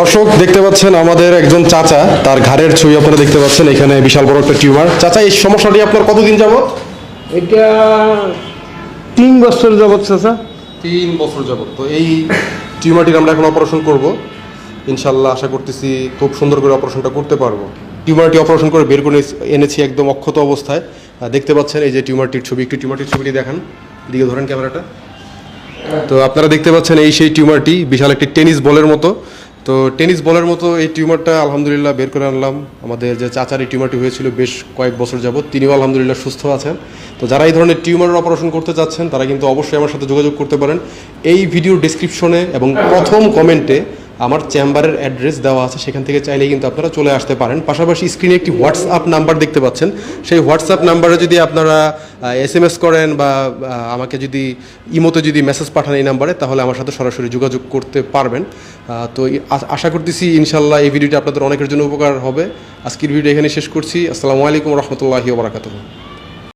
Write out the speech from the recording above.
দর্শক দেখতে পাচ্ছেন আমাদের একজন চাচা তার ঘাড়ের ছবি আপনারা দেখতে পাচ্ছেন এখানে বিশাল বড় একটা টিউমার। চাচা এই সমস্যাটি আপনার কতদিন যাবত এটা তিন বছর যাবৎ চাচা। তিন বছর যাবত তো এই টিউমারটির আমরা এখন অপারেশন করব। ইনশাল্লাহ আশা করতেছি খুব সুন্দর করে অপারেশনটা করতে পারব। টিউমারটি অপারেশন করে বের করে এনেছি একদম অক্ষত অবস্থায়। দেখতে পাচ্ছেন এই যে টিউমারটির ছবি একটু টিউমারটির ছবিটি দেখান। দিকে ধরেন ক্যামেরাটা। তো আপনারা দেখতে পাচ্ছেন এই সেই টিউমারটি বিশাল একটি টেনিস বলের মতো। তো টেনিস বলের মতো এই টিউমারটা আলহামদুলিল্লাহ বের করে আনলাম। আমাদের যে চাচার এই টিউমারটি হয়েছিল বেশ কয়েক বছর যাবত তিনিও আলহামদুলিল্লাহ সুস্থ আছেন। তো যারা এই ধরনের টিউমারের অপারেশন করতে চাচ্ছেন, তারা কিন্তু অবশ্যই আমার সাথে যোগাযোগ করতে পারেন। এই ভিডিও ডিসক্রিপশনে এবং প্রথম কমেন্টে আমার চেম্বারের অ্যাড্রেস দেওয়া আছে, সেখান থেকে চাইলে কিন্তু আপনারা চলে আসতে পারেন। পাশাপাশি স্ক্রিনে একটি হোয়াটসঅ্যাপ নাম্বার দেখতে পাচ্ছেন। সেই হোয়াটসঅ্যাপ নাম্বারে যদি আপনারা এস এম এস করেন বা আমাকে যদি ইমোতে যদি মেসেজ পাঠান এই নাম্বারে, তাহলে আমার সাথে সরাসরি যোগাযোগ করতে পারবেন। তো আশা করতেছি ইনশাল্লাহ এই ভিডিওটি আপনাদের অনেকের জন্য উপকার হবে। আজকের ভিডিও এখানে শেষ করছি। আসসালামু আলাইকুম রহমতুল্লাহি ওবরাকাতুহ